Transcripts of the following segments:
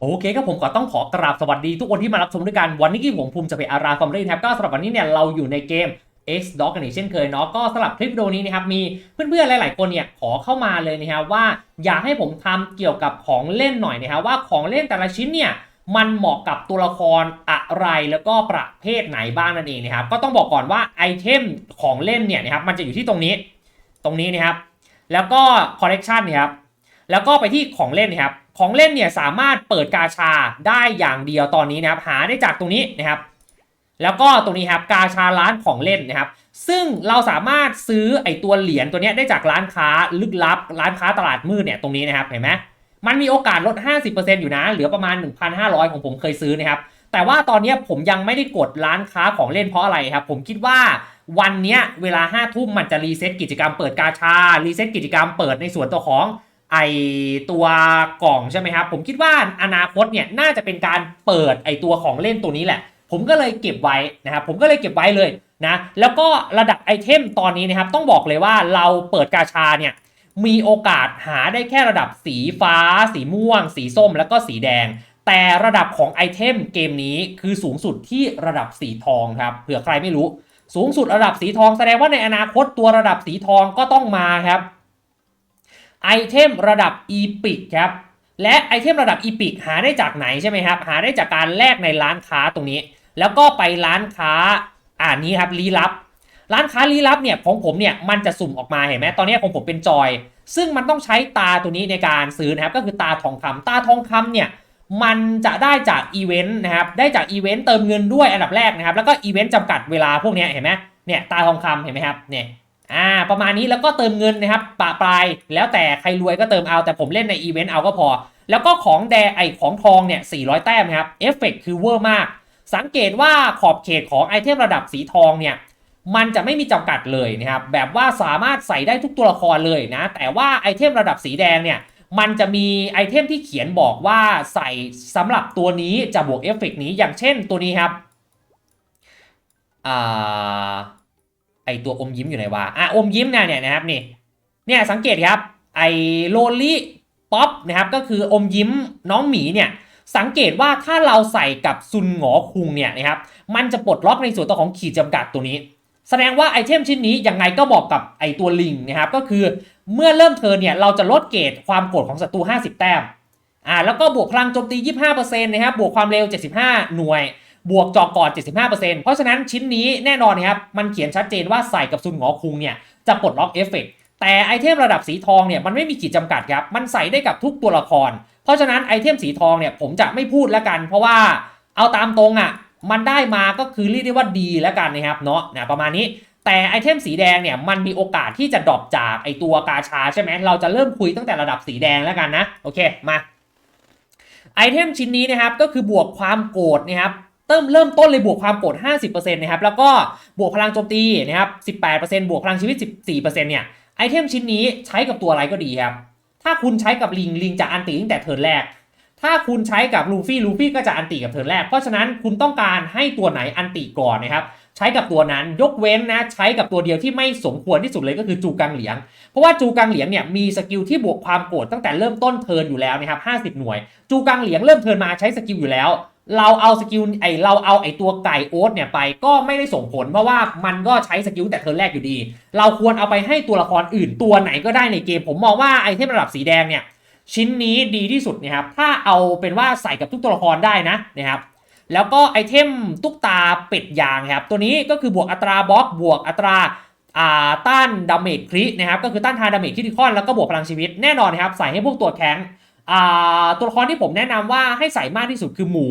โอเคครับผมก็ต้องขอกราบสวัสดีทุกคนที่มารับชมด้วยกันวันนี้กี่ผมภูมิจะไปอาราฟอมเล่นครับก็สำหรับวันนี้เนี่ยเราอยู่ในเกม X Dog กันอีกเช่นเคยเนาะก็สำหรับคลิปวิดีโอนี้นะครับมีเพื่อนๆหลายๆคนเนี่ยขอเข้ามาเลยนะครับว่าอยากให้ผมทำเกี่ยวกับของเล่นหน่อยนะครับว่าของเล่นแต่ละชิ้นเนี่ยมันเหมาะกับตัวละครอะไรแล้วก็ประเภทไหนบ้างนั่นเองนะครับก็ต้องบอกก่อนว่าไอเทมของเล่นเนี่ยนะครับมันจะอยู่ที่ตรงนี้ ตรงนี้นะครับแล้วก็คอลเลกชันเนี่ยครับแล้วก็ไปที่ของเล่นนะครับ ของเล่นเนี่ยสามารถเปิดกาชาได้อย่างเดียวตอนนี้นะครับหาได้จากตรงนี้นะครับ แล้วก็ตรงนี้ครับกาชาร้านของเล่นนะครับ ซึ่งเราสามารถซื้อไอตัวเหรียญตัวนี้ได้จากร้านค้าลึกลับ ร้านค้าตลาดมืดเนี่ยตรงนี้นะครับเห็นไหมมันมีโอกาสลด 50%อยู่นะ เหลือประมาณ 1,500 ของผมเคยซื้อนะครับ แต่ว่าตอนนี้ผมยังไม่ได้กดร้านค้าของเล่นเพราะอะไรครับ ผมคิดว่าวันนี้เวลา5ทุ่มมันจะรีเซ็ตกิจกรรมเปิดกาชา รีเซ็ตกิจกรรมเปิดในส่วนตัวของ ไอตัวกล่องใช่ไหมครับ ผมคิดว่าอนาคตเนี่ยน่าจะเป็นการเปิดไอตัวของเล่นตัวนี้แหละ ผมก็เลยเก็บไว้นะครับ ผมก็เลยเก็บไว้เลยนะ แล้วก็ระดับไอเทมตอนนี้นะครับ ต้องบอกเลยว่าเราเปิดกาชาเนี่ยมีโอกาสหาได้แค่ระดับสีฟ้า สีม่วง สีส้ม แล้วก็สีแดง แต่ระดับของไอเทมเกมนี้คือสูงสุดที่ระดับสีทองครับเผื่อใครไม่รู้ สูงสุดระดับสีทองแสดงว่าในอนาคตตัวระดับสีทองก็ต้องมาครับ ไอเทมระดับอีพิกครับและไอเทมระดับอีพิกหาได้จากไหนใช่ไหมครับหาได้จากการแลกในร้านค้าตรงนี้ แล้วก็ไปร้านค้าอ่านี้ครับลี้ลับ ร้านค้าลี้ลับเนี่ยของผมเนี่ยมันจะสุ่มออกมาเห็นไหมตอนนี้ของผมเป็นจอย ซึ่งมันต้องใช้ตาตัวนี้ในการซื้อนะครับก็คือตาทองคำตาทองคำเนี่ยมันจะได้จากอีเวนต์นะครับได้จากอีเวนต์เติมเงินด้วยอันดับแรกนะครับแล้วก็อีเวนต์จำกัดเวลาพวกเนี้ยเห็นไหมเนี่ยตาทองคำเห็นไหมครับเนี่ย อ่าประมาณนี้แล้วก็เติมเงินนะครับปะปลายแล้วแต่ใครรวยก็เติมเอาแต่ผมเล่นในอีเวนต์เอาก็พอ แล้วก็ของแดงไอของทองเนี่ย400 แต้มนะครับเอฟเฟกคือเวอร์มาก สังเกตว่าขอบเขตของไอเทมระดับสีทองเนี่ยมันจะไม่มีจำกัดเลยนะครับแบบว่าสามารถใส่ได้ทุกตัวละครเลยนะ แต่ว่าไอเทมระดับสีแดงเนี่ยมันจะมีไอเทมที่เขียนบอกว่าใส่สำหรับตัวนี้จะบวกเอฟเฟกต์นี้อย่างเช่นตัวนี้ครับอ่า ไอตัวอมยิ้มอยู่ไหนวะอะอมยิ้มเนี่ยเนี่ยนะครับนี่เนี่ยสังเกตครับไอโลลี่ป๊อปนะครับก็คืออมยิ้มน้องหมีเนี่ยสังเกตว่าถ้าเราใส่กับซุนหงอคุงเนี่ยนะครับมันจะปลดล็อกในส่วนตัวของขีดจำกัดตัวนี้ แสดงว่าไอเทมชิ้นนี้ยังไงก็บอกกับไอตัวลิงนะครับก็คือเมื่อเริ่มเทินเนี่ยเราจะลดเกรดความโกรธของศัตรู 50 แต้มอ่าแล้วก็บวกพลังโจมตี 25%นะครับบวกความเร็ว 75 หน่วย บวกจอก่อด75%เพราะฉะนั้นชิ้นนี้แน่นอนนะครับ มันเขียนชัดเจนว่าใส่กับซุนหงอคุงเนี่ยจะปลดล็อกเอฟเฟกต์แต่ไอเทมระดับสีทองเนี่ยมันไม่มีขีดจำกัดครับ มันใส่ได้กับทุกตัวละคร เพราะฉะนั้นไอเทมสีทองเนี่ยผมจะไม่พูดแล้วกัน เพราะว่าเอาตามตรงอะ่ะมันได้มาก็คือเรียกได้ว่าดีแล้วกันนะครับเนาะนะประมาณนี้แต่ไอเทมสีแดงเนี่ยมันมีโอกาสที่จะดรอปจากไอตัวกาชาใช่ไหมเราจะเริ่มคุยตั้งแต่ระดับสีแดงแล้วกันนะโอเคมาไอเทมชิ้นนี้นะครับก็คือบวกความโกรธนะครับ เริ่มเริ่มต้นเลยบวกความโกรธ50%นะครับแล้วก็บวกพลังโจมตีนะครับ18%บวกพลังชีวิต 14%เนี่ยไอเทมชิ้นนี้ใช้กับตัวอะไรก็ดีครับ ถ้าคุณใช้กับลิงลิงจะอันตีตั้งแต่เทิร์นแรก ถ้าคุณใช้กับลูฟี่ลูฟี่ก็จะอันตีกับเทิร์นแรก เพราะฉะนั้นคุณต้องการให้ตัวไหนอันตีก่อนนะครับใช้กับตัวนั้นยกเว้นนะใช้กับตัวเดียวที่ไม่สมควรที่สุดเลยก็คือจูกังเหลียง เพราะว่าจูกังเหลียงเนี่ยมีสกิลที่บวกความโกรธตั้งแต่เริ่มต้นเทิร์นอยู่แล้วนะครับ50 หน่วย จูกังเหลียงเริ่มเทิร์นมาใช้สกิลอยู่แล้ว เราเอาสกิลไอเราเอาไอตัวไก่โอ๊ตเนี่ยไปก็ไม่ได้ส่งผล เพราะว่ามันก็ใช้สกิลแต่เทิร์นแรกอยู่ดี เราควรเอาไปให้ตัวละครอื่นตัวไหนก็ได้ในเกม ผมมองว่าไอเทมระดับสีแดงเนี่ยชิ้นนี้ดีที่สุดนะครับถ้าเอาเป็นว่าใส่กับทุกตัวละครได้นะนะครับแล้วก็ไอเทมตุ๊กตาเป็ดยางครับตัวนี้ก็คือบวกอัตราบล็อกบวกอัตราต้านดาเมจครินะครับก็คือต้านทานดาเมจคริติคอนแล้วก็บวกพลังชีวิตแน่นอนนะครับใส่ให้พวกตัวแข็ง ตัวละครที่ผมแนะนำว่าให้ใส่มากที่สุดคือหมู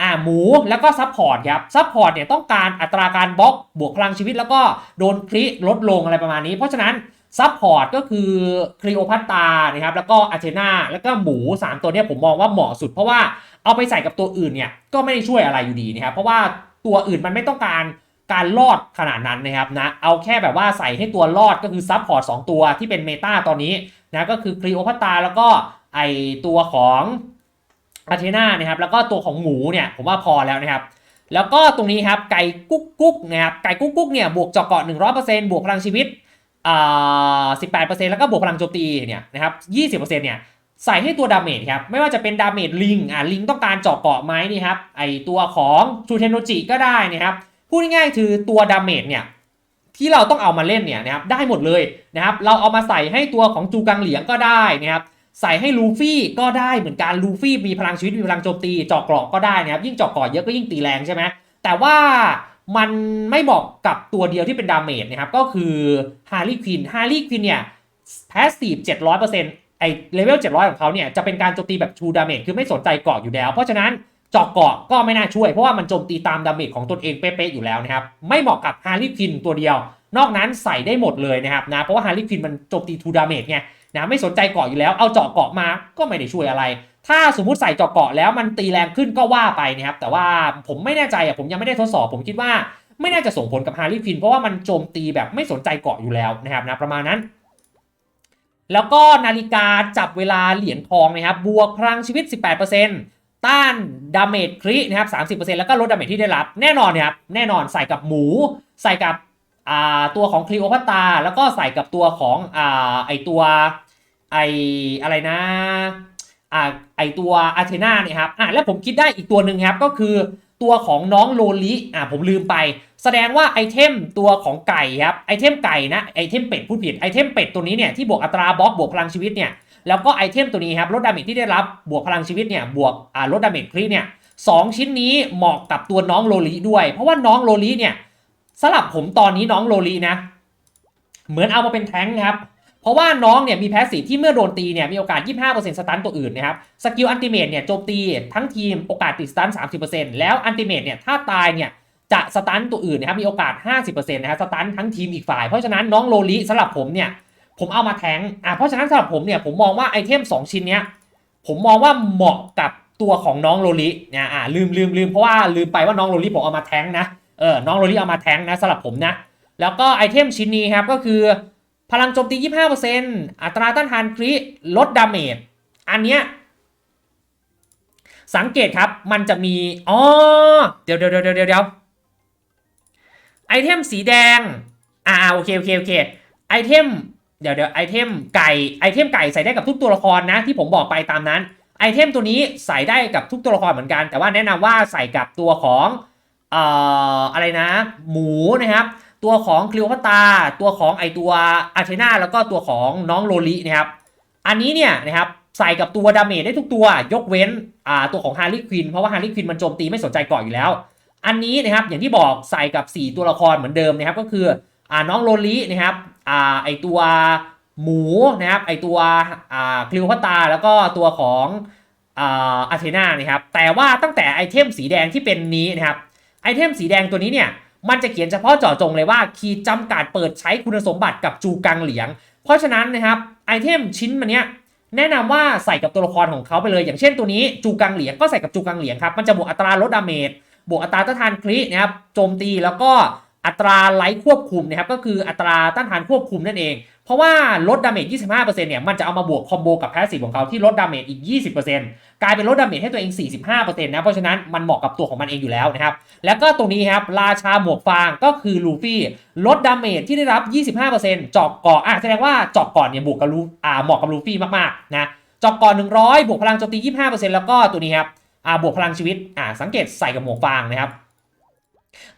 อ่าหมูแล้วก็ซับพอร์ตครับซับพอร์ตเนี่ยต้องการอัตราการบล็อกบวกพลังชีวิต แล้วก็โดนคริลดลงอะไรประมาณนี้ เพราะฉะนั้นซับพอร์ตก็คือคลีโอพัตตานะครับแล้วก็อาเทนาแล้วก็หมู 3 ตัวเนี้ยผมมองว่าเหมาะสุด เพราะว่าเอาไปใส่กับตัวอื่นเนี่ยก็ไม่ได้ช่วยอะไรอยู่ดีนะครับเพราะว่าตัวอื่นมันไม่ต้องการการรอดขนาดนั้นนะครับนะเอาแค่แบบว่าใส่ให้ตัวรอดก็คือซับพอร์ต2ตัวที่เป็นเมตาตอนนี้นะก็คือคลีโอพัตตาแล้วก็ ไอตัวของอาเทนานะครับแล้วก็ตัวของหมูเนี่ยผมว่าพอแล้วนะครับ แล้วก็ตรงนี้ครับไก่กุ๊กกุ๊กนะครับไก่กุ๊กกุ๊กเนี่ยบวกเจาะเกาะ100%บวกพลังชีวิตอ่า18%แปดเปอร์เซ็นต์แล้วก็บวกพลังโจมตีเนี่ยนะครับ20%เนี่ยใส่ให้ตัวดาเมจครับไม่ว่าจะเป็นดาเมจลิงอะลิงต้องการเจาะเกาะไหมนี่ครับไอตัวของชูเทนโนจิก็ได้นะครับพูดง่ายๆคือตัวดาเมจเนี่ยที่เราต้องเอามาเล่นเนี่ยนะครับได้หมดเลยนะครับเราเอามาใส่ให้ตัวของจูกังเหลียงก็ได้นะครับ ใส่ให้ลูฟี่ก็ได้เหมือนกันลูฟี่มีพลังชีวิตมีพลังโจมตีเจาะเกราะก็ได้นะครับยิ่งเจาะเกราะเยอะก็ยิ่งตีแรงใช่ไหมแต่ว่ามันไม่เหมาะกับตัวเดียวที่เป็นดาเมจนะครับก็คือฮาร์ลีควินฮาร์ลีควินเนี่ยแพสซีฟ700%ไอเลเวล700ของเขาเนี่ยจะเป็นการโจมตีแบบ True Damage คือไม่สนใจเกาะอยู่แล้ว เพราะฉะนั้นเจาะเกาะก็ไม่น่าช่วยเพราะว่ามันโจมตีตามดาเมจของตนเองเป๊ะๆอยู่แล้วนะครับไม่เหมาะกับฮาร์ลีควินตัวเดียว นอกนั้นใส่ได้หมดเลยนะครับนะเพราะว่าฮาร์ลีควินมันโจมตี True Damage ไง นะไม่สนใจเกาะอยู่แล้วเอาเจาะเกาะมาก็ไม่ได้ช่วยอะไร ถ้าสมมุติใส่เจาะเกาะแล้วมันตีแรงขึ้นก็ว่าไปนะครับแต่ว่าผมไม่แน่ใจอะผมยังไม่ได้ทดสอบผมคิดว่าไม่น่าจะส่งผลกับฮาร์ลีควินเพราะว่ามันโจมตีแบบไม่สนใจเกาะอยู่แล้วนะครับนะประมาณนั้น แล้วก็นาฬิกาจับเวลาเหรียญทองนะครับบวกพลังชีวิต 18%ต้านดาเมจครินะครับ30%แล้วก็ลดดาเมจที่ได้รับแน่นอนนะครับแน่นอนใส่กับหมู ใส่กับ ตัวของคลีโอพัตาแล้วก็ใส่กับตัวของอ่าไอตัวไออะไรนะอ่าไอตัวอาเทนาเนี่ยครับอ่าแล้วผมคิดได้อีกตัวหนึ่งครับก็คือตัวของน้องโลลิอ่าผมลืมไป แสดงว่าไอเทมตัวของไก่ครับไอเทมไก่นะไอเทมเป็ดพูดผิดไอเทมเป็ดตัวนี้เนี่ยที่บวกอัตราบล็อกบวกพลังชีวิตเนี่ยแล้วก็ไอเทมตัวนี้ครับลดดาเมจที่ได้รับบวกพลังชีวิตเนี่ยบวกอ่าลดดาเมจคริเนี่ยสองชิ้นนี้เหมาะกับตัวน้องโลลิด้วย เพราะว่าน้องโลลิเนี่ย สลับผมตอนนี้น้องโลลินะ เหมือนเอามาเป็นแท้งครับ เพราะว่าน้องเนี่ยมีแพสซีฟที่เมื่อโดนตีเนี่ยมีโอกาส 25%สตันตัวอื่นนะครับ สกิลอันติเมตเนี่ยโจมตีทั้งทีมโอกาสติดสตัน 30%แล้วอันติเมตเนี่ยถ้าตายเนี่ยจะสตันตัวอื่นนะครับมีโอกาส 50%นะครับสตันทั้งทีมอีกฝ่ายเพราะฉะนั้นน้องโลลิสำหรับผมเนี่ยผมเอามาแทงอะเพราะฉะนั้นสำหรับผมเนี่ยผมมองว่าไอเทม 2 ชิ้นเนี้ยผมมองว่าเหมาะกับตัวของน้องโลลิเนี่ยอ่าลืมลืมลืมเพราะว่าลืมไปว่าน้องโลลิผมเอามาแทงนะ เออน้องโรลลิเอามาแทงนะสำหรับผมนะ แล้วก็ไอเทมชิ้นนี้ครับก็คือ พลังโจมตี 25%อัตราต้านทานคริลดดาเมจอันเนี้ยสังเกตครับมันจะมีอ๋อเดี๋ยวเดี๋ยวเดี๋ยวเดี๋ยวเดี๋ยวไอเทมสีแดงอ่าโอเคโอเคโอเคไอเทมเดี๋ยวเดี๋ยวไอเทมไก่ไอเทมไก่ใส่ได้กับทุกตัวละครนะที่ผมบอกไปตามนั้นไอเทมตัวนี้ใส่ได้กับทุกตัวละครเหมือนกัน แต่ว่าแนะนำว่าใส่กับตัวของ เอ่ออะไรนะ หมูนะครับ ตัวของคลีโอพัตา ตัวของไอตัวอาเทนาแล้วก็ตัวของน้องโลลินะครับ อันนี้เนี่ยนะครับใส่กับตัวดาเมจได้ทุกตัวยกเว้นอ่าตัวของฮาร์ลีควินเพราะว่าฮาร์ลีควินมันโจมตีไม่สนใจเกาะอยู่แล้ว อันนี้นะครับอย่างที่บอกใส่กับ 4 ตัวละครเหมือนเดิมนะครับก็คืออ่าน้องโลลินะครับอ่าไอตัวหมูนะครับไอตัวอ่าคลีโอพัตาแล้วก็ตัวของอ่าอาเทนานะครับแต่ว่าตั้งแต่ไอเทมสีแดงที่เป็นนี้นะครับ ไอเทมสีแดงตัวนี้เนี่ยมันจะเขียนเฉพาะเจาะจงเลยว่าขีดจำกัดเปิดใช้คุณสมบัติกับจูกังเหลียง เพราะฉะนั้นนะครับไอเทมชิ้นมันเนี้ยแนะนำว่าใส่กับตัวละครของเขาไปเลย อย่างเช่นตัวนี้จูกังเหลียงก็ใส่กับจูกังเหลียงครับมันจะบวกอัตราลดดาเมจบวกอัตราต้านทานครินะครับโจมตีแล้วก็ อัตราไลท์ควบคุมนะครับก็คืออัตราต้านทานควบคุมนั่นเอง เพราะว่าลดดาเมจ 25%เนี่ยมันจะเอามาบวกคอมโบกับแพสซีฟของเขาที่ลดดาเมจอีก 20%กลายเป็นลดดาเมจให้ตัวเอง 45%นะเพราะฉะนั้นมันเหมาะกับตัวของมันเองอยู่แล้วนะครับแล้วก็ตรงนี้ครับราชาหมวกฟางก็คือลูฟี่ลดดาเมจที่ได้รับ 25%เจาะเกาะอะแสดงว่าเจาะก่อนเนี่ยบวกกับลูอ่าเหมาะกับลูฟี่มากๆนะเจาะก่อน100 บวกพลังโจมตี 25%แล้วก็ตัวนี้ครับอ่าบวกพลังชีวิตอ่าสังเกตใส่กับหมวกฟางนะครับ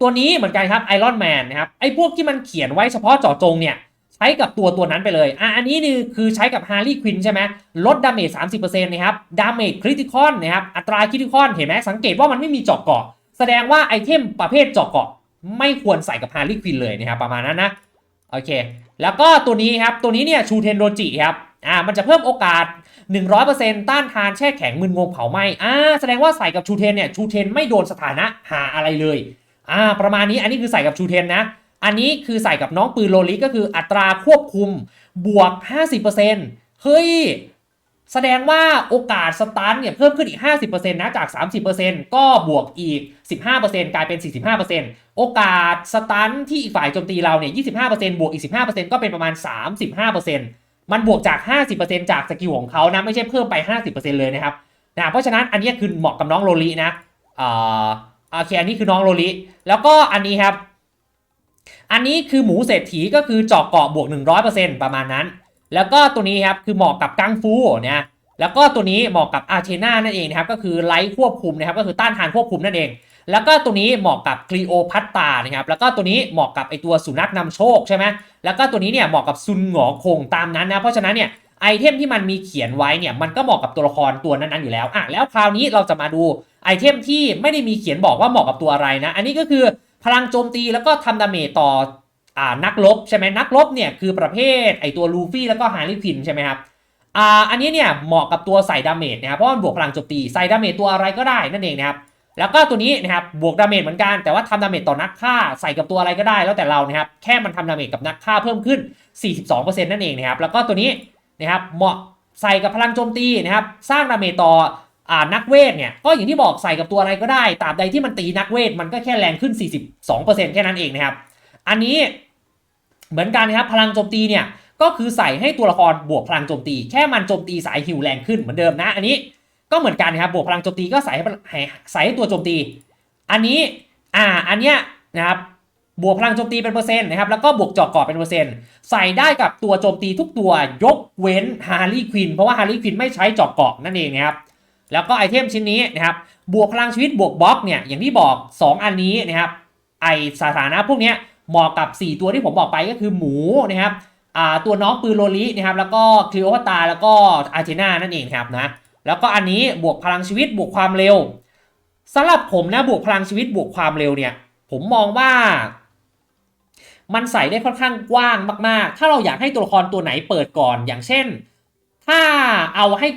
ตัวนี้เหมือนกันครับไอรอนแมนนะครับไอพวกที่มันเขียนไว้เฉพาะเจาะจงเนี่ยใช้กับตัวตัวนั้นไปเลยอะอันนี้นี่คือใช้กับฮาร์ลีควินใช่ไหมลดดาเมจ30%นะครับดาเมจคริติคอนนะครับอัตราคริติคอนเห็นไหมสังเกตว่ามันไม่มีเจาะเกาะ แสดงว่าไอเทมประเภทเจาะเกาะ ไม่ควรใส่กับฮาร์ลีควินเลยนะครับประมาณนั้นนะโอเค แล้วก็ตัวนี้ครับตัวนี้เนี่ยชูเทนโดจิครับอ่ามันจะเพิ่มโอกาส 100%ต้านทานแช่แข็งมึนงงเผาไหม้อ่าแสดงว่าใส่กับชูเทนเนี่ยชูเทนไม่โดนสถานะหาอะไรเลย อ่าประมาณนี้อันนี้คือใส่กับชูเทนนะอันนี้คือใส่กับน้องปืนโลลิก็คืออัตราควบคุมบวก 50%เฮ้ยแสดงว่าโอกาสสตาร์ทเนี่ยเพิ่มขึ้นอีก 50%นะจาก 30%ก็บวกอีก 15%กลายเป็น 45%โอกาสสตันที่อีกฝ่ายโจมตีเราเนี่ย 25%บวกอีก 15%ก็เป็นประมาณ 35%มันบวกจาก 50%จากสกิลของเขานะไม่ใช่เพิ่มไป 50%เลยนะครับนะเพราะฉะนั้นอันนี้คือเหมาะกับน้องโลลินะอ่า โอเคอันนี้คือน้องโลลิแล้วก็อันนี้ครับ อันนี้คือหมูเศรษฐีก็คือเจาะเกาะบวก 100%ประมาณนั้น แล้วก็ตัวนี้ครับคือเหมาะกับกังฟูเนี่ยแล้วก็ตัวนี้เหมาะกับอาเทนานั่นเองนะครับก็คือไลท์ควบคุมนะครับก็คือต้านทานควบคุมนั่นเอง แล้วก็ตัวนี้เหมาะกับคลีโอพัตตานะครับแล้วก็ตัวนี้เหมาะกับไอตัวสุนัขนำโชคใช่ไหมแล้วก็ตัวนี้เนี่ยเหมาะกับซุนหงอคงตามนั้นนะเพราะฉะนั้นเนี่ย ไอเทมที่มันมีเขียนไว้เนี่ยมันก็เหมาะกับตัวละครตัวนั้นๆอยู่แล้วอะแล้วคราวนี้เราจะมาดูไอเทมที่ไม่ได้มีเขียนบอกว่าเหมาะกับตัวอะไรนะ อันนี้ก็คือพลังโจมตีแล้วก็ทำดาเมจต่ออ่านักรบใช่ไหมนักรบเนี่ยคือประเภทไอตัวลูฟี่แล้วก็ฮาร์ลีควินใช่ไหมครับอ่าอันนี้เนี่ยเหมาะกับตัวใส่ดาเมจนะครับเพราะมันบวกพลังโจมตีใส่ดาเมจตัวอะไรก็ได้นั่นเองนะครับแล้วก็ตัวนี้นะครับบวกดาเมจเหมือนกันแต่ว่าทำดาเมจต่อนักฆ่าใส่กับตัวอะไรก็ได้แล้วแต่เรานะครับแค่มันทำดาเมจกับนักฆ่าเพิ่มขึ้น 42%นั่นเองนะครับแล้วก็ตัวนี้ นะครับเหมาะใส่กับพลังโจมตีนะครับสร้างดาเมจต่ออนักเวทเนี่ยก็อย่างที่บอกใส่กับตัวอะไรก็ได้ตราบใดที่มันตีนักเวทมันก็แค่แรงขึ้น 42%แค่นั้นเองนะครับ อันนี้เหมือนกันนะครับพลังโจมตีเนี่ยก็คือใส่ให้ตัวละครบวกพลังโจมตี แค่มันโจมตีสายหิวแรงขึ้นเหมือนเดิมนะ อันนี้ก็เหมือนกันนะครับบวกพลังโจมตีก็ใส่ให้ใส่ให้ตัวโจมตี อันนี้อ่าอันเนี้ยนะครับ บวกพลังโจมตีเป็นเปอร์เซ็นต์นะครับแล้วก็บวกจาะเกาะเป็นเปอร์เซ็นต์ใส่ได้กับตัวโจมตีทุกตัวยกเว้นฮาร์ลีควินเพราะว่าฮาร์ลีควินไม่ใช้จาะเกาะนั่นเองนะครับแล้วก็ไอเทมชิ้นนี้นะครับบวกพลังชีวิตบวกบล็อกเนี่ยอย่างที่บอก 2 อันนี้นะครับไอสถานะพวกนี้เหมาะกับ 4 ตัวที่ผมบอกไปก็คือหมูนะครับอ่าตัวน้องปืนโรลินะครับแล้วก็คลีโอพัตาแล้วก็อาร์เจนานั่นเองครับนะแล้วก็อันนี้บวกพลังชีวิตบวกความเร็วสำหรับผมนะบวกพลังชีวิตบวกความเร็วเนี่ยผมมองว่า มันใส่ได้ค่อนข้างกว้างมากๆ ถ้าเราอยากให้ตัวละครตัวไหนเปิดก่อน อย่างเช่น ถ้าเอาให้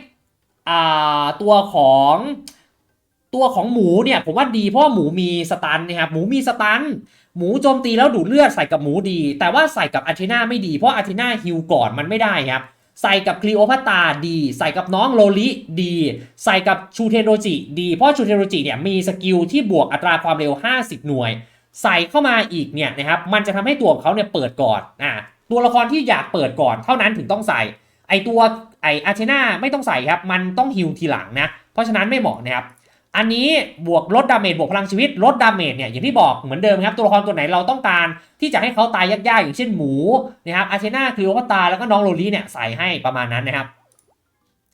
อ่าตัวของตัวของหมูเนี่ยผมว่าดีเพราะหมูมีสตันนะครับหมูมีสตันหมูโจมตีแล้วดูดเลือดใส่กับหมูดี แต่ว่าใส่กับอาร์เทนาไม่ดีเพราะอาร์เทนาฮิวก่อนมันไม่ได้ครับใส่กับคลีโอพัตตาดี ใส่กับน้องโลลิดี ใส่กับชูเทโรจิดี เพราะชูเทโรจิเนี่ยมีสกิลที่บวกอัตราความเร็ว 50 หน่วย ใส่เข้ามาอีกเนี่ยนะครับมันจะทำให้ตัวของเขาเนี่ยเปิดก่อนอ่าตัวละครที่อยากเปิดก่อนเท่านั้นถึงต้องใส่ ไอตัวไออาร์เทนาไม่ต้องใส่ครับ มันต้องฮิวทีหลังนะ เพราะฉะนั้นไม่เหมาะนะครับอันนี้บวกลดดาเมจบวกพลังชีวิตลดดาเมจเนี่ยอย่างที่บอกเหมือนเดิมครับ ตัวละครตัวไหนเราต้องการที่จะให้เขาตายยากๆ อย่างเช่นหมูนะครับอาเทนาคลีโอพัตาแล้วก็น้องโรลี่เนี่ยใส่ให้ประมาณนั้นนะครับ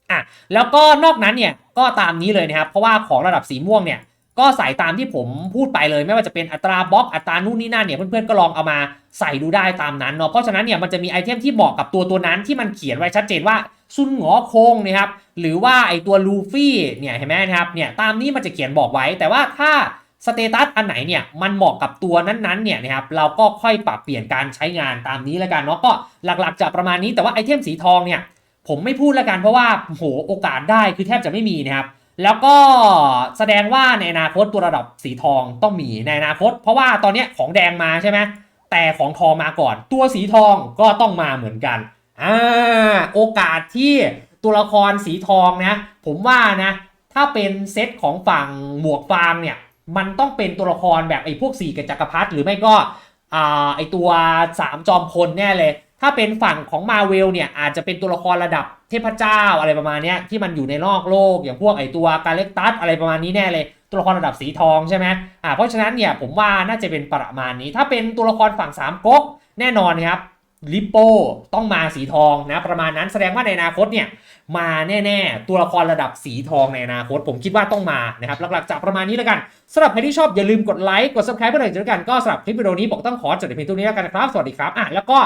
อะแล้วก็นอกนั้นเนี่ยก็ตามนี้เลยนะครับ เพราะว่าของระดับสีม่วงเนี่ย ก็ใส่ตามที่ผมพูดไปเลย ไม่ว่าจะเป็นอัตราบล็อกอัตรานู่นนี่นั่นเนี่ยเพื่อนๆก็ลองเอามาใส่ดูได้ตามนั้นเนาะเพราะฉะนั้นเนี่ยมันจะมีไอเทมที่เหมาะกับตัวตัวนั้นที่มันเขียนไว้ชัดเจนว่าซุนหงอคงนะครับหรือว่าไอตัวลูฟี่เนี่ยเห็นไหมนะครับเนี่ยตามนี้มันจะเขียนบอกไว้ แต่ว่าถ้าสเตตัสอันไหนเนี่ยมันเหมาะกับตัวนั้นๆเนี่ยนะครับเราก็ค่อยปรับเปลี่ยนการใช้งานตามนี้แล้วกันเนาะก็หลักๆจะประมาณนี้แต่ว่าไอเทมสีทองเนี่ยผมไม่พูดแล้วกันเพราะว่าโหโอกาสได้คือแทบจะไม่มีนะครับ แล้วก็แสดงว่าในอนาคตตัวระดับสีทองต้องมีในอนาคต เพราะว่าตอนนี้ของแดงมาใช่ไหมแต่ของทองมาก่อน ตัวสีทองก็ต้องมาเหมือนกันอ่าโอกาสที่ตัวละครสีทองนะ ผมว่านะ ถ้าเป็นเซตของฝั่งหมวกฟางเนี่ย มันต้องเป็นตัวละครแบบไอ้พวกสี่กับจักรพรรดิหรือไม่ก็อ่าไอ้ตัวสามจอมพลแน่เลย ถ้าเป็นฝั่งของมาเวลเนี่ยอาจจะเป็นตัวละครระดับ เทพเจ้าอะไรประมาณนี้ที่มันอยู่ในนอกโลกอย่างพวกไอตัวกาเล็กตัสอะไรประมาณนี้แน่เลยตัวละครระดับสีทองใช่ไหมอ่าเพราะฉะนั้นเนี่ยผมว่าน่าจะเป็นประมาณนี้ ถ้าเป็นตัวละครฝั่งสามก๊กแน่นอนครับลิปโป้ต้องมาสีทองนะประมาณนั้นแสดงว่าในอนาคตเนี่ยมาแน่ๆ ตัวละครระดับสีทองในอนาคต ผมคิดว่าต้องมานะครับหลักๆจะประมาณนี้แล้วกันสำหรับใครที่ชอบอย่าลืมกดไลค์กด subscribe เพื่อนๆเจอกันก็สำหรับคลิปวิดีโอนี้บอกต้องขอจบแต่เพียงเท่านี้แล้วกันนะครับ สวัสดีครับอะแล้วก็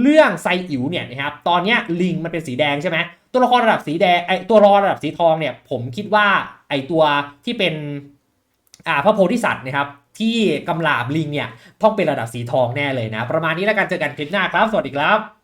เรื่องไซอิ๋วเนี่ยนะครับตอนนี้ลิงมันเป็นสีแดงใช่ไหมตัวละครระดับสีแดงไอตัวรอรระดับสีทองเนี่ยผมคิดว่าไอตัวที่เป็นอ่าพระโพธิสัตว์นะครับที่กำลาบลิงเนี่ยต้องเป็นระดับสีทองแน่เลยนะ ประมาณนี้แล้วกันเจอกันคลิปหน้าครับ สวัสดีครับ